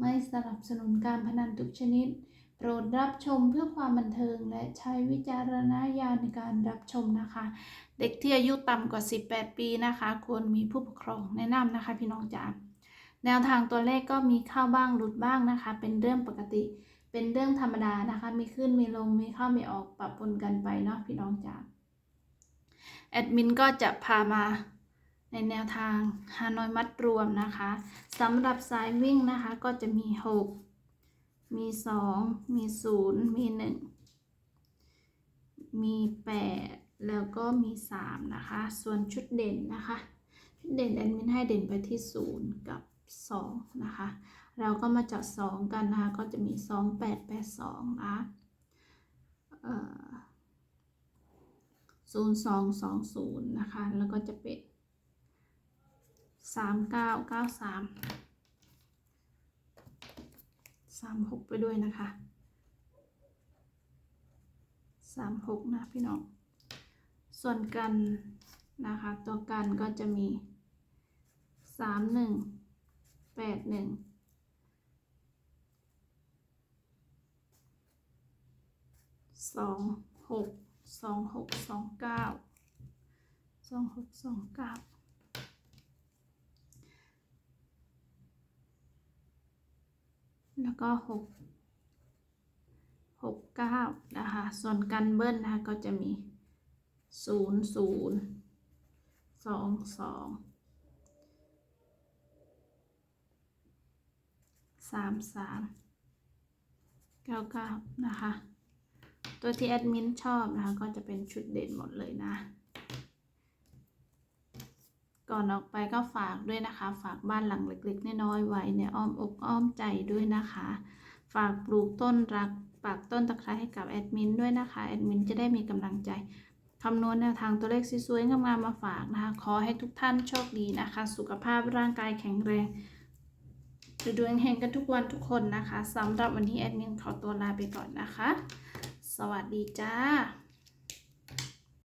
ไม่สนับสนุนการพนันทุกชนิด โปรดรับชมเพื่อความบันเทิงและใช้วิจารณญาณในการรับชมนะคะ เด็กที่อายุต่ำกว่า 18 ปีนะคะ ควรมีผู้ปกครองแนะนำนะคะพี่น้องจ๋าแนวทางตัวเลขก็มีเข้าบ้างหลุดบ้างนะคะ เป็นเรื่องปกติ เป็นเรื่องธรรมดานะคะ มีขึ้นมีลงมีเข้ามีออกปรับปนกันไปเนาะพี่น้องจ๋าแอดมินก็จะพามา ในแนวทางฮานอยมัดรวมนะคะสำหรับสายวิ่งนะคะก็จะมี 6 มี 2 มี 0 มี 1 มี 8 แล้วก็มี 3 นะคะ ส่วนชุดเด่นนะคะ ชุดเด่นแอดมินให้เด่นไปที่ 0 กับ 2 นะคะ เราก็มาจัด2กันนะคะ ก็จะมี 2 8 8 2 นะเอ่อ0 2 2 0 นะคะ แล้วก็จะเป็น สามเก้าเก้าสามสามหกไปด้วยนะคะสามหกนะพี่น้อง ส่วนกันนะคะ ตัวกันก็จะมีสามหนึ่งแปดหนึ่งสองหกสองหกสองเก้าสองหกสองเก้า แล้วก็หกหกเก้านะคะ ส่วนกันเบิ้ลนะคะก็จะมีศูนย์ศูนย์สองสองสามสามเก้าเก้านะคะ ตัวที่แอดมินชอบนะคะ ก็จะเป็นชุดเด่นหมดเลยนะ ก่อนออกไปก็ฝากด้วยนะคะ ฝากบ้านหลังเล็กๆน้อยๆไว้ในอ้อมอกอ้อมใจด้วยนะคะ ฝากปลูกต้นรักปากต้นตะไคร้ให้กับแอดมินด้วยนะคะแอดมินจะได้มีกำลังใจคำนวณแนวทางตัวเลขสวยๆงามๆมาฝากนะคะขอให้ทุกท่านโชคดีนะคะ สุขภาพร่างกายแข็งแรงดวงเฮงกันทุกวันทุกคนนะคะสำหรับวันนี้แอดมินขอตัวลาไปก่อนนะคะ สวัสดีจ้า